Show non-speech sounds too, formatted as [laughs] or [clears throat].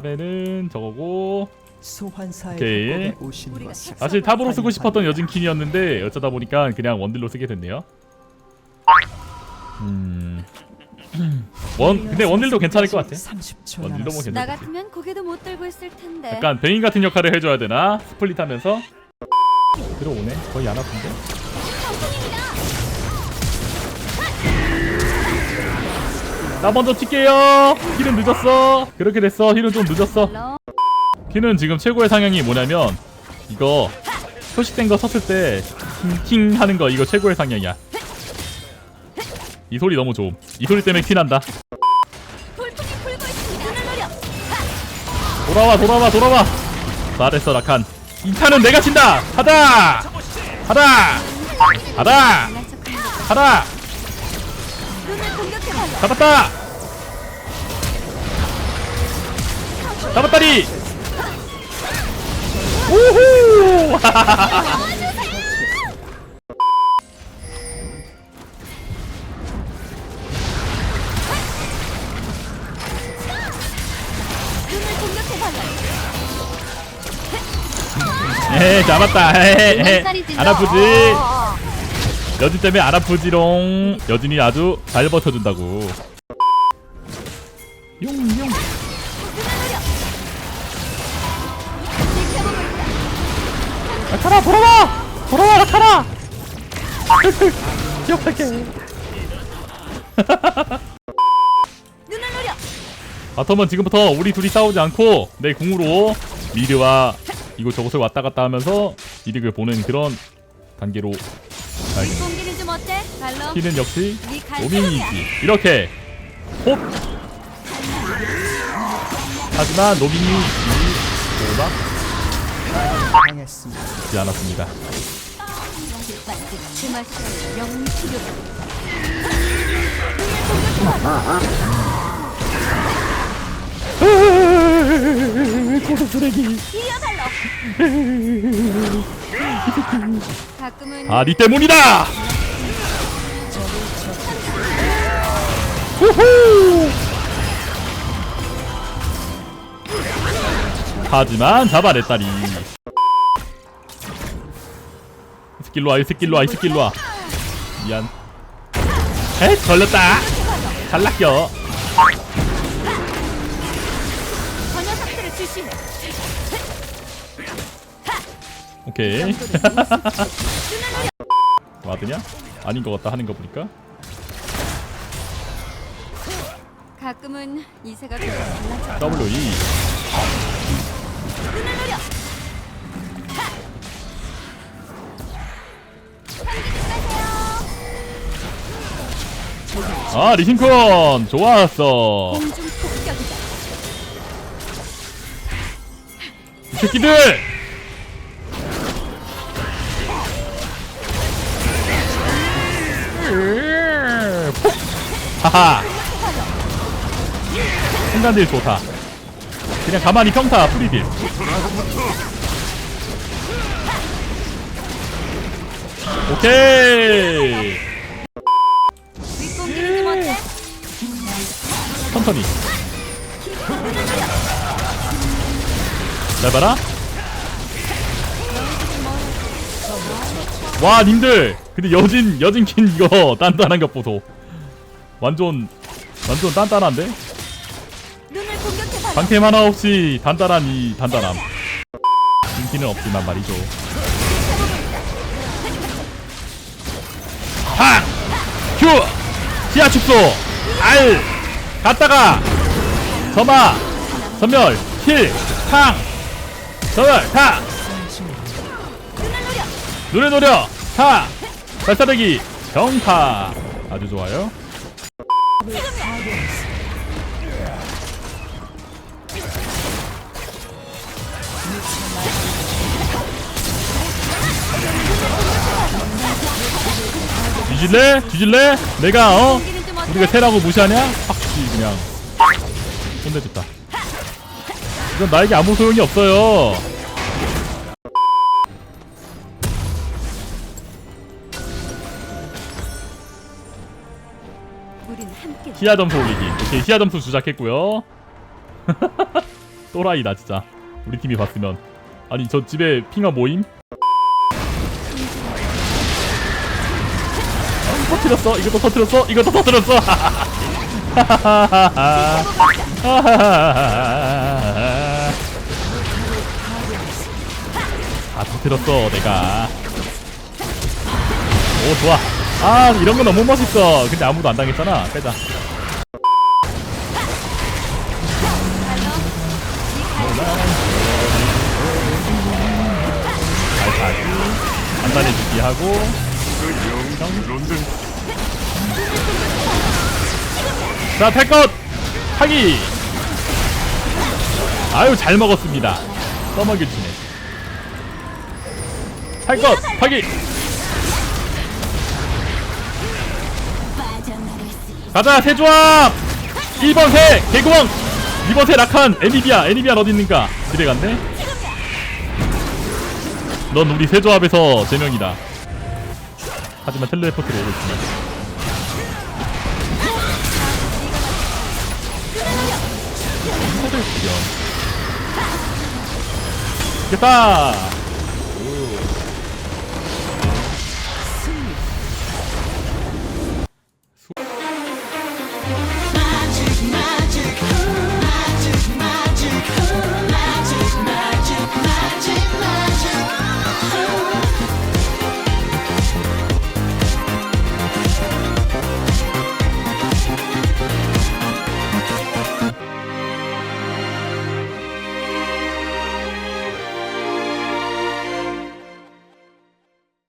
탑에는 저거고 소환사의 오케이. 협곡에 오신 우리가 것을 탑- 사실 탑으로 쓰고. 싶었던 여진킨이었는데 어쩌다 보니까 그냥 원딜로 쓰게 됐네요. 음. [clears throat] 원 근데 원딜도 괜찮을 것 같아. 30초 원딜도 뭐. 나 괜찮겠지. 같으면 고개도 못 들고 있을 텐데. 약간 베인 같은 역할을 해줘야 되나? 스플릿 하면서 들어오네. 거의 안 아픈데. 나 먼저 칠게요. 힐은 늦었어. 그렇게 됐어. 힐은 좀 늦었어. 러 힐은 지금 최고의 상향이 뭐냐면 이거 표식된 거 섰을 때 킹킹 하는 거 이거 최고의 상향이야. 이 소리 너무 좋음. 이 소리 때문에 퀸한다. 돌아와 돌아와 돌아와 잘했어 라칸 이 탄은 내가 친다 하다 하다 하다. 하다. 잡았다 잡았다리 우후. [laughs] 에 잡았다 에헤 살이 찔러. 안 아프지 어, 어. 여진 때문에 안 아프지롱. 여진이 아주 잘 버텨준다고. 용용. 라카라 돌아와! 돌아와 라카라! [laughs] 기억할게. [laughs] 바텀은 지금부터 우리 둘이 싸우지 않고 내 궁으로 미드와 이곳저곳을 왔다 갔다 하면서 이득을 보는 그런 단계로 공기는 좀 어때? 발로. 키는 역시 네 노밍이지 갈색이야. 이렇게 홉 하지만 노밍이 이 오바 당했습니다. 지 않았습니다 그 맛이 영웅 치료. 고소 쓰레기 이어 발로. 아니 때문이다 후후 하지만 잡아냈다니 이 스킬로 와, 이 스킬로 와, 이 스킬로 와. 미안. 에 걸렸다. 잘 낚여. 저 녀석들을 주시해. 오케이. [laughs] 와드냐? 아닌 것 같다 하는 거 보니까. 가끔은 이세가 달라져. W E. 아 리신콘 좋았어. 공중 폭격이다. 이 새끼들. 하하. 순간딜 좋다. 그냥 가만히 평타 프리딜. 오케이. 천천히. 잘 봐라. 와, 님들. 근데 여진, 여진킨 이거 [laughs] 단단한 것 보소. 완전, 완전 단단한데? 방템 하나 없이 단단한 이 단단함. 인기는 없지만 말이죠. 하! 휴! 지하 축소! 알! 갔다가! 점화! 선멸! 힐! 탕! 전멸! 타! 눈을 노려! 타! 발사대기! 경타! 아주 좋아요. 뒤질래? 뒤질래? 내가 어? 우리가 새라고 무시하냐? 확실히 그냥 혼내줬다 이건 나에게 아무 소용이 없어요 시야 점수 올리기. 오케이 시야 점수 주작했고요. [laughs] 또라이다 진짜. 우리 팀이 봤으면. 아니 저 집에 핑화 모임? 아, 터트렸어? 이것도 터트렸어? 이것도 터트렸어? [laughs] 다 터트렸어 내가. 오 좋아 아 이런 거 너무 멋있어. 근데 아무도 안 당했잖아. 빼자. 발차기 간단해주기 하고. 자 탈것 하기! 아유 잘 먹었습니다. 써먹여주네 탈것 하기 가자 세조합! 1번 새 개구멍! 2번 새 라칸 애니비아 애니비아 어딨는가? 집에 갔네? 넌 우리 세조합에서 제명이다. 하지만 텔레포트로 오고 있지만 됐다 Thank you.